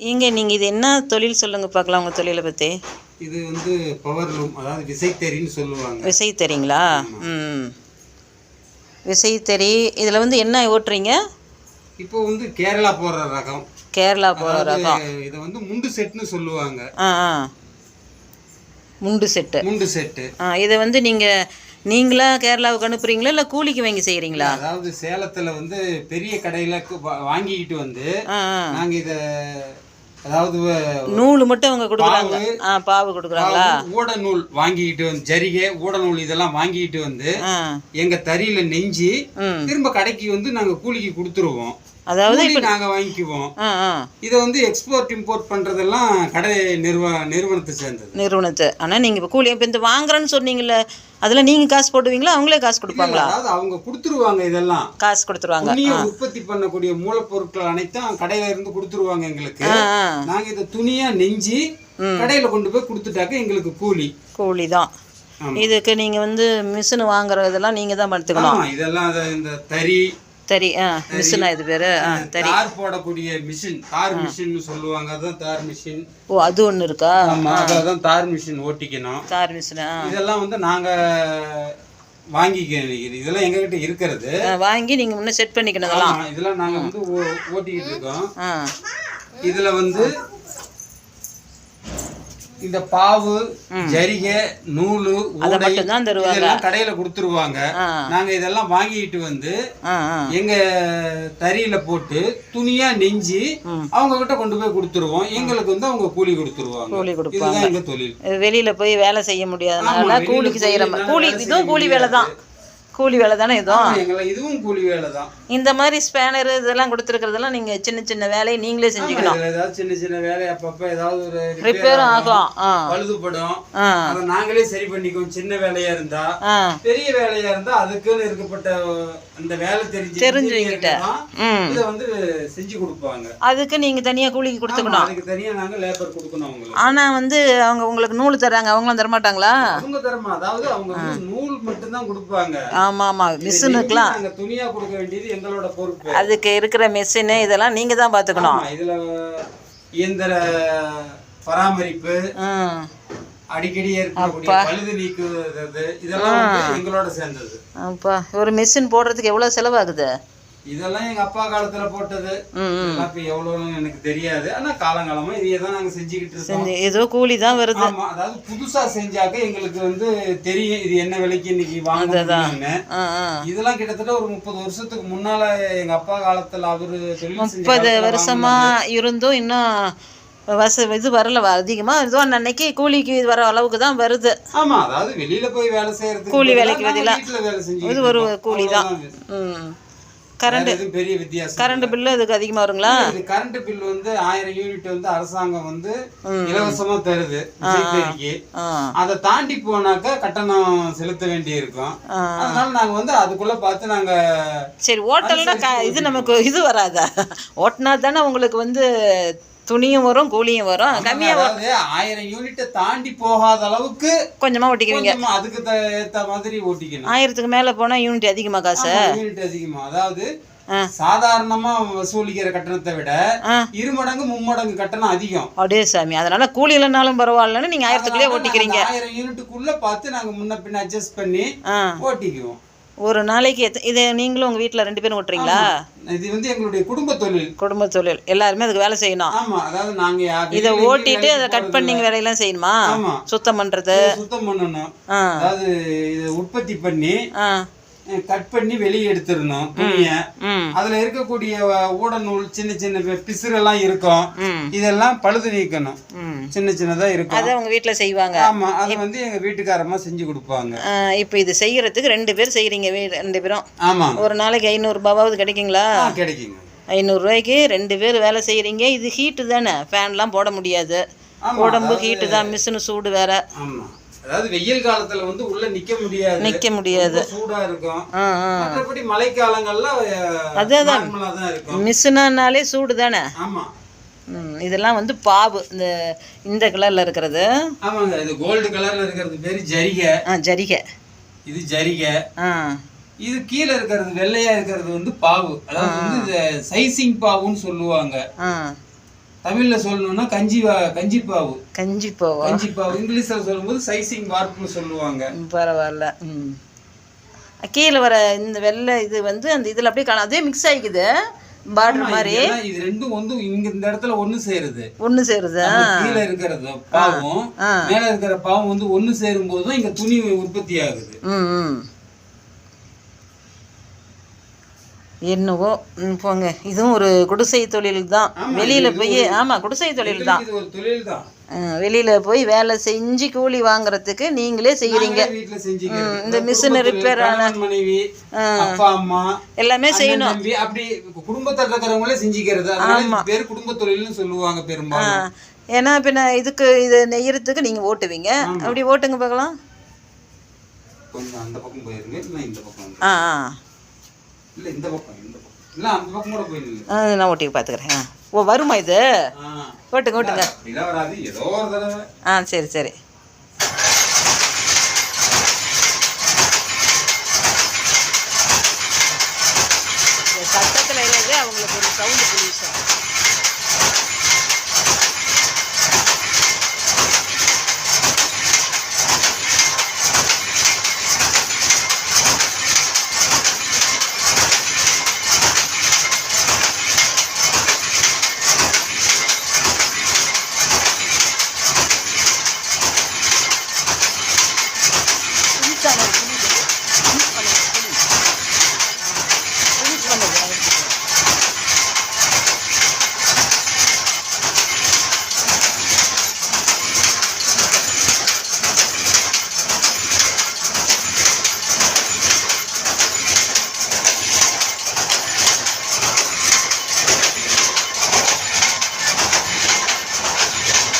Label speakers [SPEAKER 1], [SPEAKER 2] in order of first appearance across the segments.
[SPEAKER 1] ஏங்க நீங்கள் இது என்ன தொழில் சொல்லுங்க பார்க்கலாம் உங்கள் தொழிலை பற்றி
[SPEAKER 2] இது வந்து பவர் லூம் அதாவது விசைத்தறின்னு சொல்லுவாங்க.
[SPEAKER 1] விசை தெரியுங்களா ம். விசை தெரி இதில் வந்து என்ன ஓட்டுறீங்க?
[SPEAKER 2] இப்போ வந்து கேரளா போடுற ரகம்.
[SPEAKER 1] கேரளா போகிற ரகம்.
[SPEAKER 2] இதை வந்து முண்டு செட்னு சொல்லுவாங்க.
[SPEAKER 1] ஆ ஆ. முண்டு செட்டு.
[SPEAKER 2] முண்டு செட்டு.
[SPEAKER 1] ஆ இதை வந்து நீங்கள் நீங்களா கேரளாவுக்கு அனுப்புறீங்களா இல்லை கூலிக்கு வாங்கி செய்கிறீங்களா
[SPEAKER 2] அதாவது சேலத்துல வந்து பெரிய கடையில வாங்கிக்கிட்டு வந்து
[SPEAKER 1] ஆ ஆ.
[SPEAKER 2] நாங்க இத அதாவது
[SPEAKER 1] நூல் மட்டும் அவங்க கொடுக்குறாங்க. ஆ பாவு கொடுக்குறாங்களா?
[SPEAKER 2] ஊட நூல் வாங்கிக்கிட்டு வந்து ஜரிகை ஊட நூல் இதெல்லாம் வாங்கிக்கிட்டு வந்து எங்க தறியில நெஞ்சு திரும்ப கடைக்கு வந்து நாங்க கூலிக்கு கொடுத்துருவோம்.
[SPEAKER 1] அதாவது
[SPEAKER 2] நாங்க வாங்கிக்குவோம். இதை வந்து எக்ஸ்போர்ட் இம்போர்ட் பண்றதெல்லாம் கடை நிறுவ நிறுவனத்தை சேர்ந்தது.
[SPEAKER 1] நிறுவனத்தை. ஆனால் நீங்கள் இப்போ கூலி இப்போ இந்த வாங்குறேன்னு சொன்னீங்கல்ல அதில் நீங்கள் காசு போடுவீங்களா? அவங்களே காசு கொடுப்பாங்களா?
[SPEAKER 2] அதாவது அவங்க கொடுத்துருவாங்க இதெல்லாம்.
[SPEAKER 1] காசு கொடுத்துருவாங்க.
[SPEAKER 2] துணியை உற்பத்தி பண்ணக்கூடிய மூலப்பொருட்கள் அனைத்தும் கடையில இருந்து கொடுத்துருவாங்க எங்களுக்கு. நாங்க இதை துணியா நெஞ்சு கடையில கொண்டு போய் கொடுத்துட்டாக்க எங்களுக்கு கூலி.
[SPEAKER 1] கூலி தான். இதுக்கு நீங்கள் வந்து மிஷின் வாங்குற இதெல்லாம் நீங்கள் தான் பார்த்துக்கணும்
[SPEAKER 2] இதெல்லாம் இந்த தறி
[SPEAKER 1] தறி ஆ மிஷினா இது பேர் ஆ தறி.
[SPEAKER 2] தார் போடக்கூடிய மிஷின் தார் மிஷின் சொல்லுவாங்க. அதான் தார் மிஷின்
[SPEAKER 1] ஓ அது ஒன்று இருக்கா?
[SPEAKER 2] ஆமா அதான் தார் மிஷின் ஓட்டிக்கணும்.
[SPEAKER 1] தார் மிஷினா
[SPEAKER 2] இதெல்லாம் வந்து நாங்க வாங்கிக்க இதெல்லாம் எங்ககிட்ட இருக்கிறது.
[SPEAKER 1] வாங்கி நீங்கள் முன்னே செட் பண்ணிக்கணும் இதெல்லாம்.
[SPEAKER 2] ஆமா, இதெல்லாம் நாங்க வந்து ஓட்டிக்கிட்டு இருக்கோம். இதுல வந்து இந்த பாவு ஜரிகை நூலு
[SPEAKER 1] மட்டும்தான் தருவாங்க.
[SPEAKER 2] கடையில கொடுத்துருவாங்க. நாங்க இதெல்லாம் வாங்கிட்டு வந்து எங்க தறியில போட்டு துணியா நெஞ்சு அவங்க கிட்ட கொண்டு போய் கொடுத்துருவோம். எங்களுக்கு வந்து அவங்க கூலி கொடுத்துருவாங்க.
[SPEAKER 1] கூலி கொடுப்பாங்க.
[SPEAKER 2] எங்க தொழில்.
[SPEAKER 1] வெளியில போய் வேலை செய்ய முடியாதனால கூலிக்கு செய்யற கூலி இதுவும் கூலி வேலை தான். கூலி வேலை தானே இதுவும்
[SPEAKER 2] இதுவும் கூலி வேலை தான்
[SPEAKER 1] இந்த மாதிரி ஸ்பேனர் இதெல்லாம் கொடுத்துருக்கிறதெல்லாம் நீங்க சின்ன சின்ன வேலையை நீங்களே செஞ்சுக்கணும்.
[SPEAKER 2] ஏதாவது சின்ன சின்ன வேலை அப்பப்ப ஏதாவது ஒரு
[SPEAKER 1] ரிப்பேரும் ஆகும்
[SPEAKER 2] பழுதுபடும். அதை நாங்களே சரி பண்ணிக்குவோம் சின்ன வேலையா இருந்தா. பெரிய வேலையா இருந்தா அதுக்குன்னு இருக்கப்பட்ட அந்த வேலை தெரிஞ்சு
[SPEAKER 1] தெரிஞ்சவங்கிட்ட.
[SPEAKER 2] இதை வந்து செஞ்சு கொடுப்பாங்க.
[SPEAKER 1] அதுக்கு நீங்க தனியா கூலிக்கு கொடுத்துக்கணும்.
[SPEAKER 2] அதுக்கு தனியா நாங்க லேபர் கொடுக்கணும் அவங்களுக்கு.
[SPEAKER 1] ஆனா வந்து அவங்க உங்களுக்கு நூல் தர்றாங்க அவங்களும் தரமாட்டாங்களா?
[SPEAKER 2] அவங்க தரமா அதாவது அவங்க நூல் மட்டும்தான் கொடுப்பாங்க.
[SPEAKER 1] ஆமா ஆமா.
[SPEAKER 2] இதை
[SPEAKER 1] மிஷினுக்குலாம்
[SPEAKER 2] நாங்க துணியா கொடுக்க வேண்டியது எங்களோட பொறுப்பு.
[SPEAKER 1] அதுக்கு இருக்கிற மிஷினு இதெல்லாம் நீங்க தான் பாத்துக்கணும்
[SPEAKER 2] ஆமா, இதுல இயந்திர பராமரிப்பு அடிக்கடி ஏற்படக்கூடிய பழுது நீக்குறது இதெல்லாம் எங்களோட சேர்ந்தது.
[SPEAKER 1] அப்பா ஒரு மிஷின் போடுறதுக்கு எவ்வளவு செலவாகுது?
[SPEAKER 2] இதெல்லாம் எங்க அப்பா காலத்துல போட்டது. இப்ப எவ்வளவுன்னு எனக்கு தெரியாது. ஆனா காலங்காலமா இதையே தான் நாங்க செஞ்சுக்கிட்டு இருக்கோம்.
[SPEAKER 1] செஞ்சு ஏதோ கூலி தான் வருது.
[SPEAKER 2] ஆமா அதாவது புதுசா செஞ்சாக்க எங்களுக்கு வந்து தெரியும் இது என்ன விலைக்கு இன்னைக்கு
[SPEAKER 1] ஆ
[SPEAKER 2] இதெல்லாம் கிட்டத்தட்ட ஒரு முப்பது வருஷத்துக்கு முன்னால எங்க அப்பா காலத்துல அவரு
[SPEAKER 1] முப்பது வருஷமா இருந்தும் இன்னும் வச இது வரல அதிகமா ஏதோ அன்னைக்கு கூலிக்கு வர அளவுக்கு தான் வருது.
[SPEAKER 2] ஆமா அதாவது வெளியில போய் வேலை செய்யறதுக்கு
[SPEAKER 1] கூலி வேலைக்கு
[SPEAKER 2] நாங்க
[SPEAKER 1] பதிலா.
[SPEAKER 2] வீட்டுல வேலை செஞ்சு
[SPEAKER 1] இது ஒரு கூலி தான். ம். கரண்ட்
[SPEAKER 2] பெரிய வித்தியாசம்
[SPEAKER 1] கரண்ட் பில்லு இதுக்கு அதிகமாக வருங்களா?
[SPEAKER 2] இது கரண்ட் பில் வந்து ஆயிரம் யூனிட் வந்து அரசாங்கம் வந்து இலவசமா தருது அதை தாண்டி போனாக்க கட்டணம் செலுத்த வேண்டி இருக்கும். அதனால நாங்க வந்து அதுக்குள்ள பார்த்து நாங்க
[SPEAKER 1] சரி ஓட்டல்னா இது நமக்கு இது வராதா? ஓட்டினா தானே உங்களுக்கு வந்து துணியும் வரும் கூலியும் வரும். கம்மியாக
[SPEAKER 2] அதாவது ஆயிரம் யூனிட்டை தாண்டி போகாத அளவுக்கு
[SPEAKER 1] ஓட்டிக்குவீங்க
[SPEAKER 2] கொஞ்சமா அதுக்கு த- ஏத்த மாதிரி ஓட்டிக்கணும்.
[SPEAKER 1] ஆயிரத்துக்கு மேலே போனால் யூனிட் அதிகமாக காசு?
[SPEAKER 2] யூனிட் அதிகமா. அதாவது. சாதாரணமா வசூலிக்கிற கட்டணத்தை விட
[SPEAKER 1] ஆ.
[SPEAKER 2] இரு மடங்கு மும்மடங்கு கட்டணம் அதிகம்.
[SPEAKER 1] அப்படியே சாமி அதனால கூலி இல்லைனாலும் பரவாயில்லன்னு நீங்கள் ஆயிரத்துக்குள்ளே ஓட்டிக்கிறீங்க
[SPEAKER 2] நாங்க ஆயிரம் யூனிட்டுக்குள்ள பார்த்து நாங்க முன்ன பின்ன அட்ஜஸ்ட் பண்ணி ஓட்டிக்குவோம்.
[SPEAKER 1] ஒரு நாளைக்கு எத்த இது நீங்களும் உங்கள் வீட்டில் ரெண்டு பேரும் ஓட்டுறீங்களா?
[SPEAKER 2] இது வந்து எங்களுடைய குடும்ப தொழில்.
[SPEAKER 1] குடும்ப தொழில். எல்லாருமே அதுக்கு வேலை செய்யணும்.
[SPEAKER 2] ஆமா அதாவது நாங்க யா-
[SPEAKER 1] இதை ஓட்டிட்டு அதை கட்
[SPEAKER 2] போறது
[SPEAKER 1] பண்ணிங்க வேலையெல்லாம் செய்யணுமா. சுத்தம் பண்ணுறது
[SPEAKER 2] சுத்தம் பண்ணணும். அதாவது இதை உற்பத்தி பண்ணி கட் பண்ணி வெளியே எடுத்துடணும் துணிய. அதுல இருக்கக்கூடிய ஊட நூல் சின்ன சின்ன பிசுறெல்லாம் இருக்கும். இதெல்லாம் பழுது நீக்கணும். சின்ன சின்னதா இருக்கும்.
[SPEAKER 1] அதை உங்கள் வீட்டில் செய்வாங்க.
[SPEAKER 2] ஆமா அது வந்து எங்க வீட்டுக்காரமா செஞ்சு கொடுப்பாங்க.
[SPEAKER 1] இப்போ இது செய்யறதுக்கு ரெண்டு பேர் செய்கிறீங்க வீ ரெண்டு பேரும்.
[SPEAKER 2] ஆமா.
[SPEAKER 1] ஒரு நாளைக்கு ஐநூறுரூபாவது கிடைக்குங்களா?
[SPEAKER 2] ஆ, கிடைக்குங்க.
[SPEAKER 1] ஐநூறுரூவாய்க்கு ரெண்டு பேர் வேலை செய்கிறீங்க இது ஹீட்டு தானே. ஃபேன்லாம் போட முடியாது. உடம்பு ஹீட்டு தான். மிஷினு சூடு வேற.
[SPEAKER 2] அதாவது வெயில் காலத்துல வந்து உள்ள நிக்க முடியாது.
[SPEAKER 1] நிற்க முடியாது.
[SPEAKER 2] சூடா இருக்கும். மற்றபடி மழைக்காலங்கள்ல
[SPEAKER 1] அதான்.
[SPEAKER 2] நார்மலா தான் இருக்கும்.
[SPEAKER 1] மிஷினானாலே சூடு தானே?
[SPEAKER 2] ஆமா.
[SPEAKER 1] இதெல்லாம் வந்து பாவு இந்த இந்த கலரில் இருக்கிறது.
[SPEAKER 2] ஆமாங்க இது கோல்டு கலர்ல இருக்கிறது பேரு ஜரிகை.
[SPEAKER 1] ஆ ஜரிகை.
[SPEAKER 2] இது ஜரிகை.
[SPEAKER 1] ஆ.
[SPEAKER 2] இது கீழே இருக்கிறது வெள்ளையா இருக்கிறது வந்து பாவு அதாவது வந்து சைசிங் பாவுன்னு சொல்லுவாங்க.
[SPEAKER 1] ஆ.
[SPEAKER 2] தமிழ்ல சொல்லணும்னா கஞ்சி வா- கஞ்சிப்பாவு
[SPEAKER 1] கஞ்சி போவா?
[SPEAKER 2] கஞ்சிப்பாவு இங்கிலீஷ்ல சொல்லும்போது சைசிங் வார்ப்புன்னு சொல்லுவாங்க.
[SPEAKER 1] பரவாயில்ல. ம். கீழே வர இந்த வெள்ளை இது வந்து அந்த இதில் அப்படியே காணும் அதே மிக்ஸ் ஆகிக்குது பார்டர் மாதிரி
[SPEAKER 2] இது ரெண்டும் வந்து இங்க இந்த இடத்துல ஒண்ணு சேருது.
[SPEAKER 1] ஒன்று சேருதா?
[SPEAKER 2] கீழே இருக்கிறது பாவம். மேல இருக்கிற பாவம் வந்து ஒண்ணு சேரும் போது இங்க துணி உற்பத்தி ஆகுது
[SPEAKER 1] ம் ம் என்னவோ போங்க. இதுவும் ஒரு குடிசை தொழில் தான் வெளியில் போய் ஆமாம் குடிசை தொழில் தான் வெளியில் போய் வேலை செஞ்சு கூலி வாங்குறதுக்கு நீங்களே செய்கிறீங்க இந்த
[SPEAKER 2] தொழில்,
[SPEAKER 1] repair ஆன- எல்லாமே செய்யணும்.
[SPEAKER 2] அப்படி குடும்பத்துல இருக்கிறவங்களே செஞ்சுக்கிறது இது பேர் குடும்ப தொழில்னு சொல்லுவாங்க பெரும்பாலும்.
[SPEAKER 1] ஏன்னா பின்ன இதுக்கு இது நெய்யறதுக்கு நீங்கள் ஓட்டுவீங்க. அப்படி ஓட்டுங்க பார்க்கலாம்.
[SPEAKER 2] கொஞ்சம் அந்த பக்கம் போயிருங்க இல்ல இந்த பக்கம்.
[SPEAKER 1] ஆ ஆ.
[SPEAKER 2] இல்ல இந்த பக்கம் இந்த பக்கம். இல்ல அந்த பக்கம் கூட போயிருங்க
[SPEAKER 1] ஆ, நான் ஓட்டி பார்த்துக்கிறேன் ஆ. ஓ வருமா இது. ஓட்டுங்க ஓட்டுங்க. ஆ சரி சரி இந்த சத்தத்தில் இருந்து அவங்களுக்கு ஒரு சவுண்டு பொல்யூஷன் புதுசான ஒரு துணி இது. யூஸ் பண்ணுங்க துணி யூஸ் பண்ணுங்க நான் எடுத்துக்கிறேன்.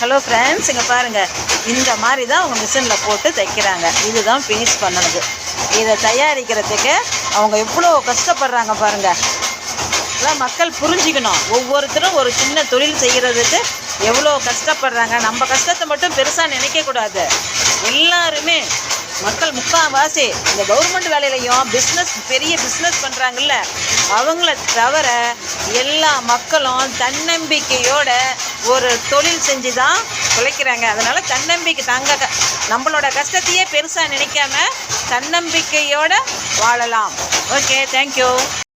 [SPEAKER 1] ஹலோ ஃப்ரெண்ட்ஸ் இங்கே பாருங்கள் இந்த மாதிரி தான் அவங்க மிஷினில் போட்டு தைக்கிறாங்க. இதுதான் ஃபினிஷ் பண்ணது. இதை தயாரிக்கிறதுக்கு அவங்க எவ்வளோ கஷ்டப்படுறாங்க பாருங்கள் இதெல்லாம் மக்கள் புரிஞ்சுக்கணும். ஒவ்வொருத்தரும் ஒரு சின்ன தொழில் செய்கிறதுக்கு எவ்வளோ கஷ்டப்படுறாங்க. நம்ம கஷ்டத்தை மட்டும் பெருசாக நினைக்கக்கூடாது. எல்லாருமே மக்கள் முக்கால்வாசி இந்த கவர்மெண்ட் வேலையிலையும் பிஸ்னஸ் பெரிய பிஸ்னஸ் பண்ணுறாங்கல்ல அவங்கள தவிர எல்லா மக்களும் தன்னம்பிக்கையோட ஒரு தொழில் செஞ்சு தான் உழைக்கிறாங்க. அதனால் தன்னம்பிக்கை தங்க க- நம்மளோட கஷ்டத்தையே பெருசாக நினைக்காம தன்னம்பிக்கையோட வாழலாம். Okay thank you